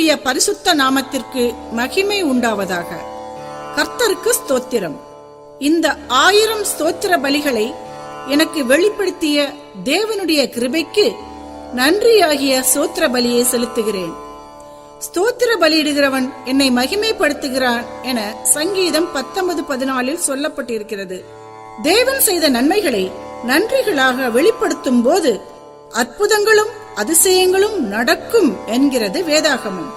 கர்த்தருடைய பரிசுத்த நாமத்திற்கு மகிமை உண்டாவதாக. கர்த்தருக்கு ஸ்தோத்திரம். இந்த ஆயிரம் ஸ்தோத்திர பலிகளை எனக்கு வெளிப்படுத்திய தேவனுடைய கிருபைக்கு நன்றியாகிய சோத்திர பலியை செலுத்துகிறேன். ஸ்தோத்திர பலியிடுகிறவன் என்னை மகிமைப்படுத்துகிறான் என சங்கீதம் பத்தொன்பது பதினாலில் சொல்லப்பட்டிருக்கிறது. தேவன் செய்த நன்மைகளை நன்றிகளாக வெளிப்படுத்தும் போது அற்புதங்களும் அதிசயங்களும் நடக்கும் என்கிறது வேதாகமம்.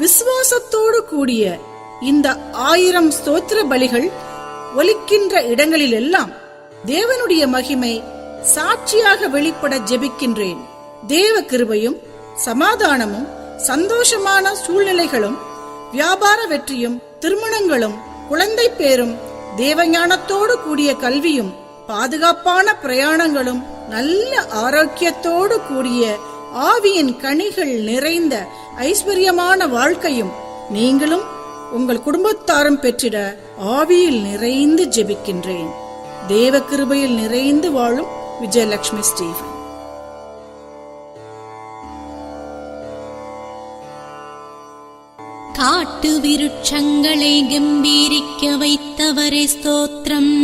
விசுவாசத்தோடு கூடிய இந்த ஆயிரம் ஸ்தோத்திர பலிகள் ஒலிக்கின்ற இடங்களிலெல்லாம் தேவனுடைய மகிமை சாட்சியாக வெளிப்பட ஜெபிக்கின்றேன். தேவ கிருபையும் சமாதானமும் சந்தோஷமான சூழ்நிலைகளும் வியாபார வெற்றியும் திருமணங்களும் குழந்தை பேரும் தேவஞானத்தோடு கூடிய கல்வியும் பாதுகாப்பான பிரயாணங்களும் நல்ல ஆரோக்கியத்தோடு கூடிய ஆவியின் கனிகள் நிறைந்த ஐஸ்வர்யமான வாழ்க்கையும் நீங்களும் உங்கள் குடும்பத்தாரும் பெற்றிட ஆவியில் நிறைந்து ஜெபிக்கின்றேன். தேவ கிருபையில் நிறைந்து வாழும் விஜயலட்சுமி ஸ்டீவன் காட்டு விருட்சங்களை கம்பீரிக்க வைத்தவரே ஸ்தோத்திரம்.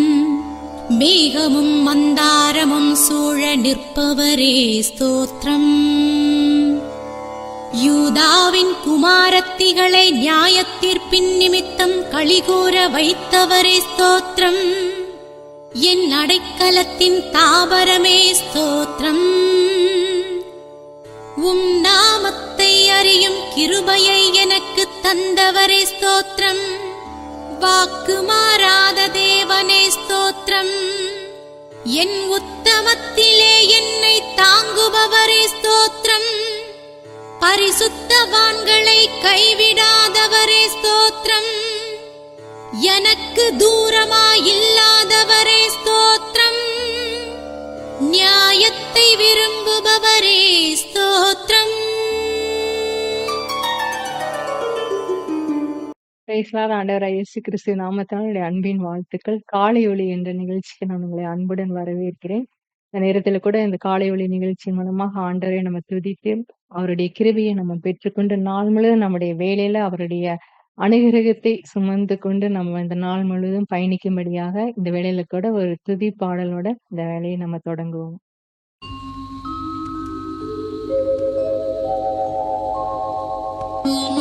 மேகமும் மந்தாரமும் சூழ நிற்பவரே ஸ்தோத்திரம். யூதாவின் குமாரத்திகளை நியாயத்தீர்ப்பின் நிமித்தம் கழிகூற வைத்தவரே ஸ்தோத்திரம். என் அடைக்கலத்தின் தாவரமே ஸ்தோத்திரம். உம் நாமத்தை அறியும் கிருபையை எனக்கு தந்தவரே ஸ்தோத்திரம். வாக்கு மாறாத தேவனே ஸ்தோத்திரம். என் உத்தமத்திலே என்னை தாங்குபவரே ஸ்தோத்திரம். பரிசுத்தவான்களை கைவிடாதவரே ஸ்தோத்திரம். எனக்கு தூரமாயில்லாதவரே ஸ்தோத்திரம். நியாயத்தை விரும்புபவரே ஸ்தோத்திரம். பிரைஸ்லாத ஆண்டவராய் இயேசு கிறிஸ்து நாமத்தால் அன்பின் வாழ்த்துக்கள். காலை ஒளி என்ற நிகழ்ச்சிக்கு நான் உங்களை அன்புடன் வரவேற்கிறேன். இந்த நேரத்துல கூட இந்த காலை ஒளி நிகழ்ச்சி மூலமாக ஆண்டவரை நம்ம துதித்து அவருடைய கிருபையை நம்ம பெற்றுக்கொண்டு நாள் முழுவதும் நம்முடைய வேலையில அவருடைய அனுகிரகத்தை சுமந்து கொண்டு நம்ம இந்த நாள் முழுவதும் பயணிக்கும்படியாக இந்த வேலையில கூட ஒரு துதி பாடலோட இந்த வேலையை நம்ம தொடங்குவோம். மறவாதே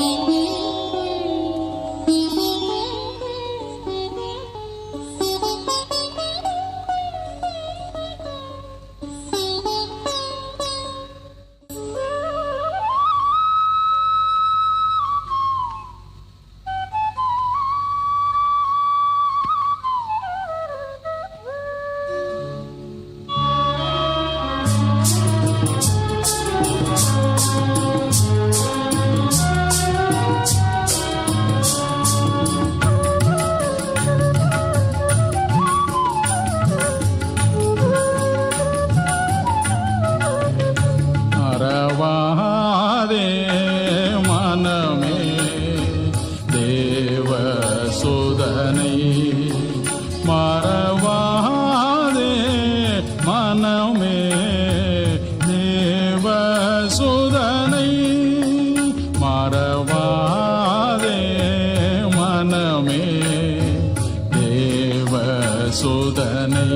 சோதனை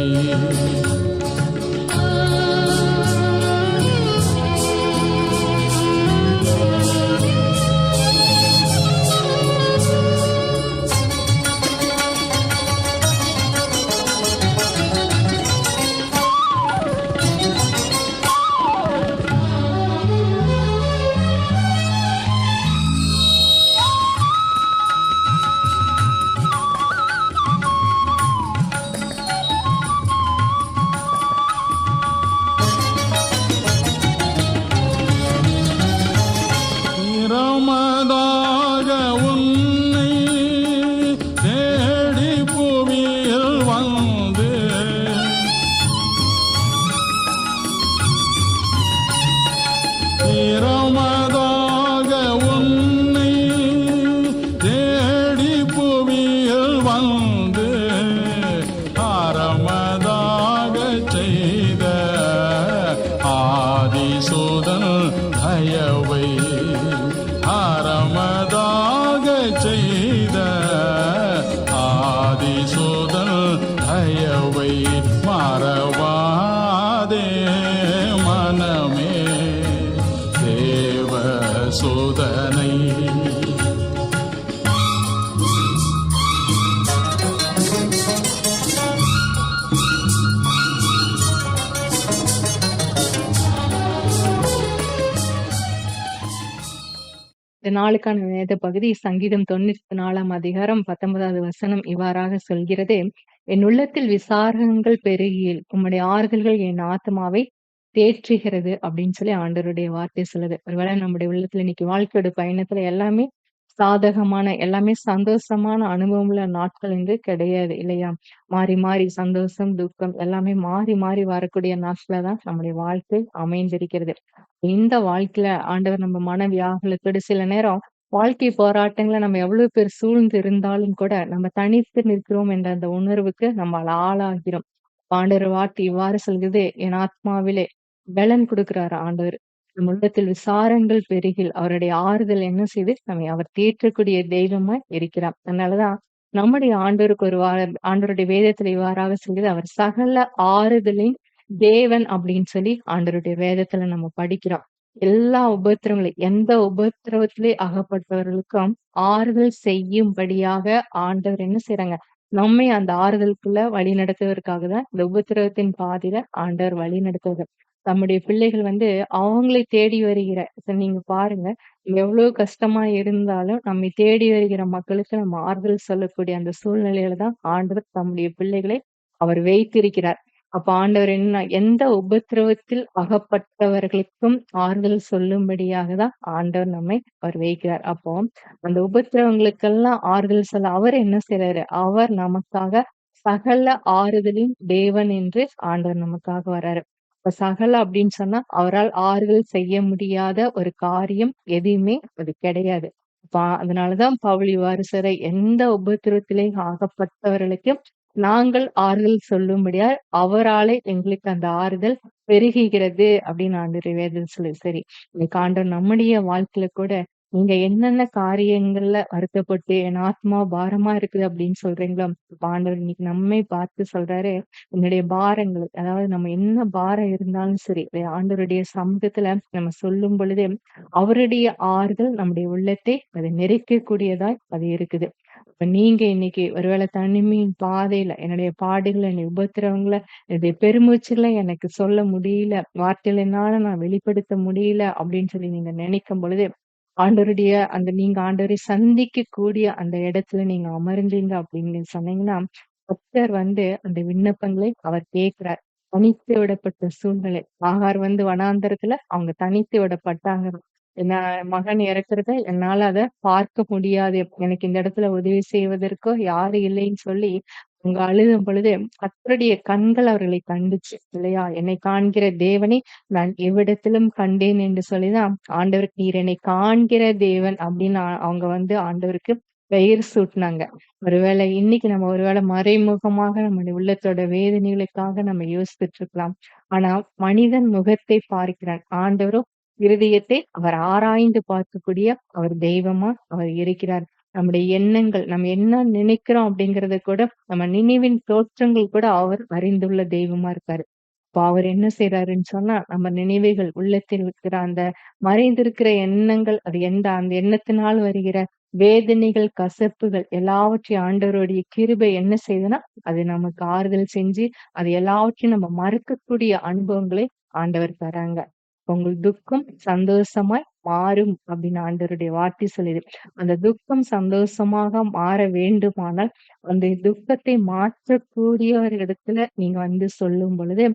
சோதனை இந்த நாளுக்கான வேத பகுதி சங்கீதம் தொண்ணூத்தி நாலாம் அதிகாரம் பத்தொன்பதாவது வசனம் இவ்வாறாக சொல்கிறது என் உள்ளத்தில் விசாரங்கள் பெருகியில் உம்முடைய ஆறுதல்கள் என் ஆத்மாவை தேற்றுகிறது அப்படின்னு சொல்லி ஆண்டவருடைய வார்த்தை சொல்லுது. ஒருவேளை நம்முடைய உள்ளத்துல இன்னைக்கு வாழ்க்கையோட பயணத்துல எல்லாமே சாதகமான எல்லாமே சந்தோஷமான அனுபவம் உள்ள நாட்கள் வந்து கிடையாது இல்லையா? மாறி மாறி சந்தோஷம் துக்கம் எல்லாமே மாறி மாறி வரக்கூடிய நாட்கள தான் நம்முடைய வாழ்க்கை அமைந்திருக்கிறது. இந்த வாழ்க்கையில ஆண்டவர் நம்ம மன வியாகுலத்தோடு சில நேரம் வாழ்க்கை போராட்டங்களை நம்ம எவ்வளவு பேர் சூழ்ந்து இருந்தாலும் கூட நம்ம தனித்து நிற்கிறோம் என்ற அந்த உணர்வுக்கு நம்ம ஆளாகிறோம். ஆண்டவர் வார்த்தை இவ்வாறு சொல்கிறது என் ஆத்மாவிலே பலன் கொடுக்கிறாரு ஆண்டவர். நம் உள்ளத்தில் விசாரங்கள் பெருகில் அவருடைய ஆறுதல் என்ன செய்து நம்மை அவர் தேற்றக்கூடிய தெய்வமா இருக்கிறார். அதனாலதான் நம்முடைய ஆண்டவருக்கு ஒரு வார ஆண்டவருடைய வேதத்துல இவ்வாறாக செய்து அவர் சகல ஆறுதலின் தேவன் அப்படின்னு சொல்லி ஆண்டவருடைய வேதத்துல நம்ம படிக்கிறோம். எல்லா உபத்திரங்களும் எந்த உபத்திரவத்திலே அகப்பட்டவர்களுக்கும் ஆறுதல் செய்யும்படியாக ஆண்டவர் என்ன செய்யறாங்க நம்மை அந்த ஆறுதலுக்குள்ள வழி நடத்துவதற்காக தான் இந்த உபத்திரவத்தின் பாதையில ஆண்டவர் வழி நடத்துவது தம்முடைய பிள்ளைகள் வந்து அவங்களை தேடி வருகிற இப்ப நீங்க பாருங்க. எவ்வளவு கஷ்டமா இருந்தாலும் நம்மை தேடி வருகிற மக்களுக்கு நம்ம ஆறுதல் சொல்லக்கூடிய அந்த சூழ்நிலையில தான் ஆண்டவர் தம்முடைய பிள்ளைகளை அவர் வைத்திருக்கிறார். அப்ப ஆண்டவர் என்ன எந்த உபத்திரவத்தில் அகப்பட்டவர்களுக்கும் ஆறுதல் சொல்லும்படியாக தான் ஆண்டவர் நம்மை அவர் வைக்கிறார். அப்போ அந்த உபத்திரவங்களுக்கெல்லாம் ஆறுதல் சொல்ல அவர் என்ன செய்றாரு? அவர் நமக்காக சகல ஆறுதலின் தேவன் என்று ஆண்டவர் நமக்காக வர்றாரு இப்ப சகல அப்படின்னு சொன்னா அவரால் ஆறுதல் செய்ய முடியாத ஒரு காரியம் எதுவுமே அது கிடையாது. அதனாலதான் பவுளி வாரிசரை எந்த உபத்திரத்திலையும் ஆகப்பட்டவர்களுக்கு நாங்கள் ஆறுதல் சொல்லும்படியா அவராலே எங்களுக்கு அந்த ஆறுதல் பெருகுகிறது அப்படின்னு ஆண்டு வேதம் சொல்லு சரி இன்னைக்கு ஆண்டவர் நம்முடைய வாழ்க்கையில கூட நீங்க என்னென்ன காரியங்கள்ல வருத்தப்பட்டு என் ஆத்மா பாரமா இருக்குது அப்படின்னு சொல்றீங்களோ பாண்டவர் ஆண்டவர் இன்னைக்கு நம்மை பார்த்து சொல்றாரு. என்னுடைய பாரங்கள் அதாவது நம்ம என்ன பாரம் இருந்தாலும் சரி ஆண்டவருடைய சமூகத்துல நம்ம சொல்லும் பொழுது அவருடைய ஆறுதல் நம்முடைய உள்ளத்தை அது நெருக்கக்கூடியதாய் அது இருக்குது. இப்ப நீங்க இன்னைக்கு ஒருவேளை தனிமையின் பாதையில என்னுடைய பாடுகளை என்னை உபத்திரவங்களை என்னுடைய பெருமூச்சுகளை எனக்கு சொல்ல முடியல வார்த்தைகள் என்னால நான் வெளிப்படுத்த முடியல அப்படின்னு சொல்லி நீங்க நினைக்கும் பொழுது ஆண்டவருடைய அந்த நீங்க ஆண்டவரை சந்திக்க கூடிய அந்த இடத்துல நீங்க அமர்ந்தீங்க அப்படின்னு சொன்னீங்கன்னா பக்தர் வந்து அந்த விண்ணப்பங்களை அவர் கேட்கிறார். தனித்து விடப்பட்ட சூழ்நிலை. ஆகார் வந்து வனாந்தரத்துல அவங்க தனித்து விடப்பட்டாங்க. என்ன மகன் இறக்குறத என்னால அதை பார்க்க முடியாது. எனக்கு இந்த இடத்துல உதவி செய்வதற்கோ யாரும் இல்லைன்னு சொல்லி அவங்க அழுதும் பொழுது கர்த்தருடைய கண்கள் அவர்களை கண்டுச்சு இல்லையா? என்னை காண்கிற தேவனை நான் எவ்விடத்திலும் கண்டேன் என்று சொல்லிதான் ஆண்டவருக்கு நீர் என்னை காண்கிற தேவன் அப்படின்னு அவங்க வந்து ஆண்டவருக்கு பெயர் சூட்டினாங்க. ஒருவேளை இன்னைக்கு நம்ம ஒருவேளை மறைமுகமாக நம்முடைய உள்ளத்தோட வேதனைகளுக்காக நம்ம யோசித்துட்டு இருக்கலாம் ஆனா மனிதன் முகத்தை பார்க்கிறான். ஆண்டவரும் இருதயத்தை அவர் ஆராய்ந்து பார்க்கக்கூடிய அவர் தெய்வமா அவர் இருக்கிறார். நம்முடைய எண்ணங்கள் நம்ம என்ன நினைக்கிறோம் அப்படிங்கறத கூட நம்ம நினைவின் தோற்றங்கள் கூட அவர் அறிந்துள்ள தெய்வமா இருக்காரு. இப்ப அவர் என்ன செய்யறாருன்னு சொன்னா நம்ம நினைவுகள் உள்ளத்தில் இருக்கிற அந்த மறைந்திருக்கிற எண்ணங்கள் அது எந்த அந்த எண்ணத்தினால் வருகிற வேதனைகள் கசப்புகள் எல்லாவற்றையும் ஆண்டவருடைய கிருபை என்ன செய்யுதுன்னா அது நமக்கு ஆறுதல் செஞ்சு அது எல்லாவற்றையும் நம்ம மறக்கக்கூடிய அனுபவங்களை ஆண்டவர் தராங்க. உங்கள் துக்கம் சந்தோஷமாய் மாறும் அப்படின்னு ஆண்டவருடைய வார்த்தை சொல்லிது. அந்த துக்கம் சந்தோஷமாக மாற வேண்டுமானால் அந்த துக்கத்தை மாற்றக்கூடிய ஒரு இடத்துல நீங்க வந்து சொல்லும் பொழுது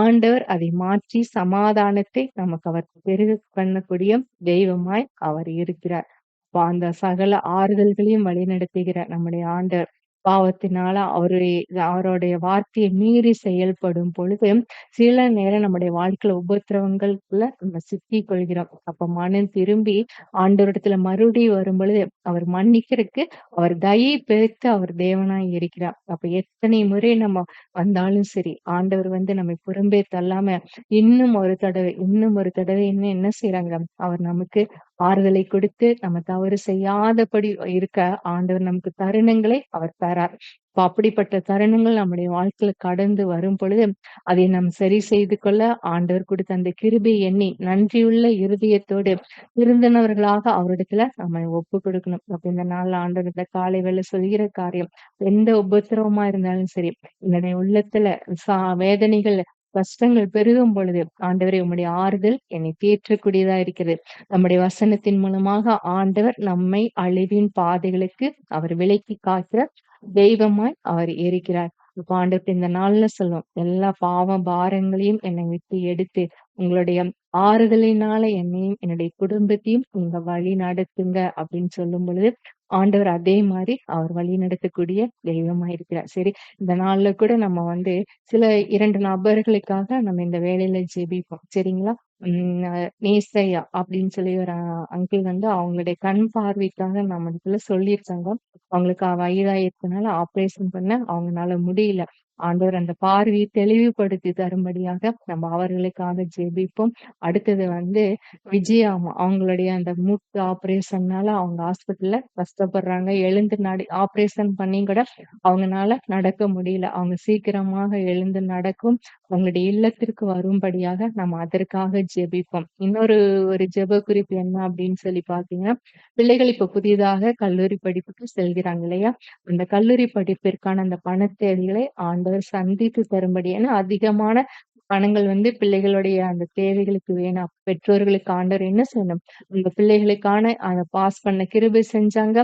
ஆண்டவர் அதை மாற்றி சமாதானத்தை நமக்கு அவர் பெருக பண்ணக்கூடிய தெய்வமாய் அவர் இருக்கிறார். அந்த சகல ஆறுதல்களையும் வழிநடத்துகிற நம்முடைய ஆண்டவர் பாவத்தினால அவரு அவருடைய வார்த்தையை மீறி செயல்படும் பொழுது சில நேரம் நம்முடைய வாழ்க்கையில உபத்திரவங்களுக்குள்ள நம்ம சிக்கிக் கொள்கிறோம். அப்ப மனம் திரும்பி ஆண்டவரிடத்துல மறுபடியும் வரும் பொழுது அவர் மன்னிக்கிறதுக்கு அவர் தயை பெருத்து அவர் தேவனாய் இருக்கிறார். அப்ப எத்தனை முறை நம்ம வந்தாலும் சரி ஆண்டவர் வந்து நம்மை புறம்பே தள்ளாம இன்னும் ஒரு தடவை இன்னும் ஒரு தடவை இன்னும் என்ன செய்யறாங்க அவர் நமக்கு ஆறுதலை கொடுத்து நம்ம தவறு செய்யாதபடி இருக்க ஆண்டவர் நமக்கு தருணங்களை அவர் தரார். இப்ப அப்படிப்பட்ட தருணங்கள் நம்முடைய வாழ்க்கையில கடந்து வரும் பொழுது அதை நாம் சரி செய்து கொள்ள ஆண்டவர் கொடுத்த அந்த கிருபி எண்ணி நன்றியுள்ள இருதயத்தோடு இருந்தனவர்களாக அவரிடத்துல நம்ம ஒப்பு கொடுக்கணும். அப்ப இந்த நாள் ஆண்டவர் இந்த காலை வேலை சொல்கிற காரியம் எந்த உபத்திரவமா இருந்தாலும் சரி என்னுடைய உள்ளத்துல சா வேதனைகள் கஷ்டங்கள் பெருகும் பொழுது ஆண்டவரை உம்முடைய ஆறுதல் என்னை தேற்றக்கூடியதா இருக்கிறது. நம்முடைய வசனத்தின் மூலமாக ஆண்டவர் நம்மை அழிவின் பாதைகளுக்கு அவர் விலக்கி காக்கிற தெய்வமாய் அவர் இருக்கிறார். இப்ப ஆண்டவர் இந்த நாள்ல சொல்லும் எல்லா பாவ பாரங்களையும் என்னை விட்டு எடுத்து உங்களுடைய ஆறுதலினால என்னையும் என்னுடைய குடும்பத்தையும் நீங்க வழி நடத்துங்க அப்படின்னு சொல்லும் பொழுது ஆண்டவர் அதே மாதிரி அவர் வழி நடத்தக்கூடிய தெய்வமா இருக்கிறார். சரி இந்த நாள்ல கூட நம்ம வந்து சில இரண்டு நபர்களுக்காக நம்ம இந்த வேலையில ஜெபிப்போம். சரிங்களா? உம் நேசையா அப்படின்னு சொல்லி ஒரு அங்கிள் வந்து அவங்களுடைய கண் பார்வைக்காக நம்ம இதுல சொல்லியிருக்காங்க. அவங்களுக்கு வயதாயிருக்கனால ஆபரேஷன் பண்ண அவங்களால முடியல. ஆண்டவர் அந்த பார்வையை தெளிவுபடுத்தி தரும்படியாக நம்ம அவர்களுக்காக ஜெபிப்போம். அடுத்தது வந்து விஜயாமா அவங்களுடைய அந்த மூட்டு ஆப்ரேஷன்னால அவங்க ஹாஸ்பிட்டல்ல கஷ்டப்படுறாங்க. எழுந்து நட ஆபரேஷன் பண்ணி கூட அவங்கனால நடக்க முடியல. அவங்க சீக்கிரமாக எழுந்து நடக்கும். அவங்களுடைய இல்லத்திற்கு வரும்படியாக நம்ம அதற்காக ஜெபிப்போம். இன்னொரு ஒரு ஜெப குறிப்பு என்ன அப்படின்னு சொல்லி பாத்தீங்கன்னா பிள்ளைகள் இப்ப புதிதாக கல்லூரி படிப்புக்கு செல்கிறாங்க இல்லையா? அந்த கல்லூரி படிப்பிற்கான அந்த பண தேவைகளை ஆண்டு சந்தித்து தரும்படியான அதிகமான பணங்கள் வந்து பிள்ளைகளுடைய அந்த தேவைகளுக்கு வேணும் பெற்றோர்களுக்கு ஆண்டவர் என்ன செய்யணும் அந்த பிள்ளைகளுக்கான அதை பாஸ் பண்ண கிருபை செஞ்சாங்க.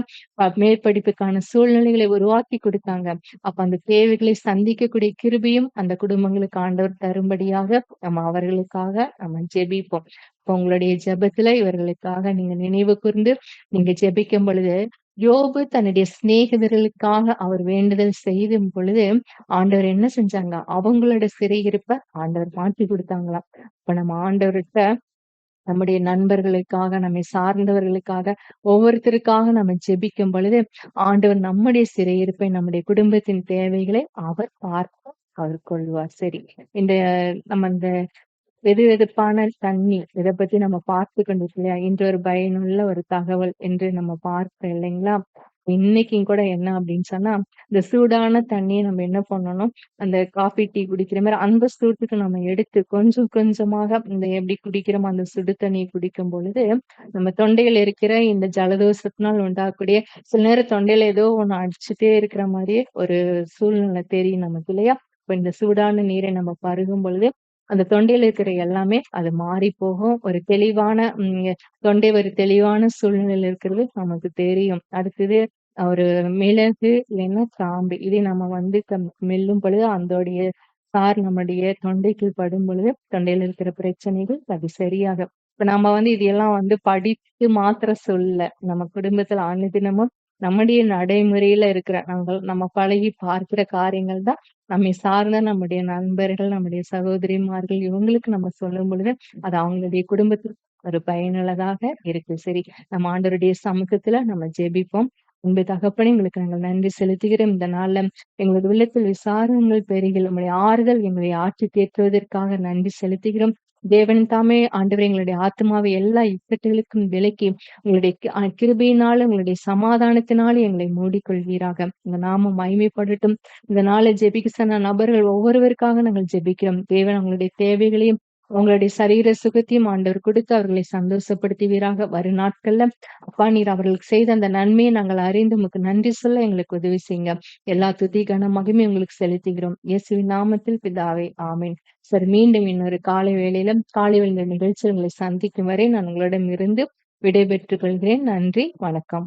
மேற்படிப்புக்கான சூழ்நிலைகளை உருவாக்கி கொடுத்தாங்க. அப்ப அந்த தேவைகளை சந்திக்கக்கூடிய கிருபையும் அந்த குடும்பங்களுக்கு ஆண்டவர் தரும்படியாக நம்ம அவர்களுக்காக நம்ம ஜெபிப்போம். இப்ப உங்களுடைய ஜெபத்துல இவர்களுக்காக நீங்க நினைவு கூர்ந்து நீங்க ஜெபிக்கும் பொழுது யோபு தன்னுடைய சிநேகிதர்களுக்காக அவர் வேண்டுதல் செய்தும் பொழுது ஆண்டவர் என்ன செஞ்சாங்க? அவங்களோட சிறையிருப்ப ஆண்டவர் மாற்றி கொடுத்தாங்களாம். இப்ப நம்ம ஆண்டவர்கிட்ட நம்முடைய நண்பர்களுக்காக நம்மை சார்ந்தவர்களுக்காக ஒவ்வொருத்தருக்காக நம்ம ஜெபிக்கும் பொழுது ஆண்டவர் நம்முடைய சிறையிருப்பை நம்முடைய குடும்பத்தின் தேவைகளை அவர் பார்த்து அவர் கொள்வார். சரி இந்த நம்ம இந்த வெது வெதுப்பான தண்ணி. இதை பத்தி நம்ம பார்த்து இல்லையா? இன்று ஒரு பயனுள்ள ஒரு தகவல் என்று நம்ம பார்த்தோம் இல்லைங்களா? இன்னைக்கும் கூட என்ன அப்படின்னு சொன்னா இந்த சூடான தண்ணியை நம்ம என்ன பண்ணணும்? அந்த காஃபி டீ குடிக்கிற மாதிரி அந்த சூட்டுக்கு நம்ம எடுத்து கொஞ்சம் கொஞ்சமாக இந்த எப்படி குடிக்கிறோமோ அந்த சுடு தண்ணியை குடிக்கும் பொழுது நம்ம தொண்டையில இருக்கிற இந்த ஜலதோஷத்தினால் உண்டாகக்கூடிய சில நேரம் தொண்டையில ஏதோ ஒண்ணு அடிச்சுட்டே இருக்கிற மாதிரியே ஒரு சூழ்நிலை தெரியும் நமக்கு இல்லையா? இப்ப இந்த சூடான நீரை நம்ம பருகும் பொழுது அந்த தொண்டையில இருக்கிற எல்லாமே அது மாறி போகும். ஒரு தெளிவான தொண்டை ஒரு தெளிவான சூழ்நிலையில இருக்கிறது நமக்கு தெரியும். அடுத்தது ஒரு மிளகு இல்லைன்னா சாம்பு. இதை நம்ம வந்து க- மெல்லும் பொழுது அதோடைய சார் நம்முடைய தொண்டைக்கு படும் பொழுது தொண்டையில இருக்கிற பிரச்சனைகள் அது சரியாகும். இப்ப நம்ம வந்து இதெல்லாம் வந்து படித்து மாத்திர சொல்ல நம்ம குடும்பத்துல அனுதினமும் நம்முடைய நடைமுறையில இருக்கிற நாங்கள் நம்ம பழகி பார்க்கிற காரியங்கள் தான் நம்மை சார்ந்த நம்முடைய நண்பர்கள் நம்முடைய சகோதரிமார்கள் இவங்களுக்கு நம்ம சொல்லும் பொழுது அது அவங்களுடைய குடும்பத்துக்கு ஒரு பயனுள்ளதாக இருக்கு சரி நம்ம ஆண்டவருடைய சமூகத்துல நம்ம ஜெபிப்போம். அன்பு தகப்பனே உங்களுக்கு நாங்கள் நன்றி செலுத்துகிறோம். இந்த நாள்ல எங்களது உள்ளத்தில் விசாரங்கள் பெருகில் உங்களுடைய ஆறுதல் எங்களை ஆட்சி தேற்றுவதற்காக நன்றி செலுத்துகிறோம். தேவன் தாமே ஆண்டவர் எங்களுடைய ஆத்மாவை எல்லா இக்கட்டுகளுக்கும் விலக்கி உங்களுடைய கி- உங்களுடைய சமாதானத்தினாலும் எங்களை மூடிக்கொள்வீராக. இந்த நாமம் மகிமைப்படட்டும். இந்த நாளை ஜெபிக்க சொன்ன நபர்கள் ஒவ்வொருவருக்காக நாங்கள் ஜெபிக்கிறோம். தேவன் அவங்களுடைய தேவைகளையும் உங்களுடைய சரீர சுகத்தையும் ஆண்டவர் கொடுத்து அவர்களை சந்தோஷப்படுத்துவீராக. வரும் நாட்கள்ல அப்பா நீர் அவர்களுக்கு செய்த அந்த நன்மையை நாங்கள் அறிந்து உமக்கு நன்றி சொல்ல எங்களுக்கு உதவி செய்யுங்க. எல்லா துதி கன மகிமை உங்களுக்கு செலுத்துகிறோம். இயேசுவின் நாமத்தில் பிதாவே ஆமீன். சரி மீண்டும் இன்னொரு காலை வேளையில காலை வேலை நிகழ்ச்சி உங்களை சந்திக்கும் வரை நான் உங்களிடம் இருந்து விடைபெற்றுக் கொள்கிறேன். நன்றி வணக்கம்.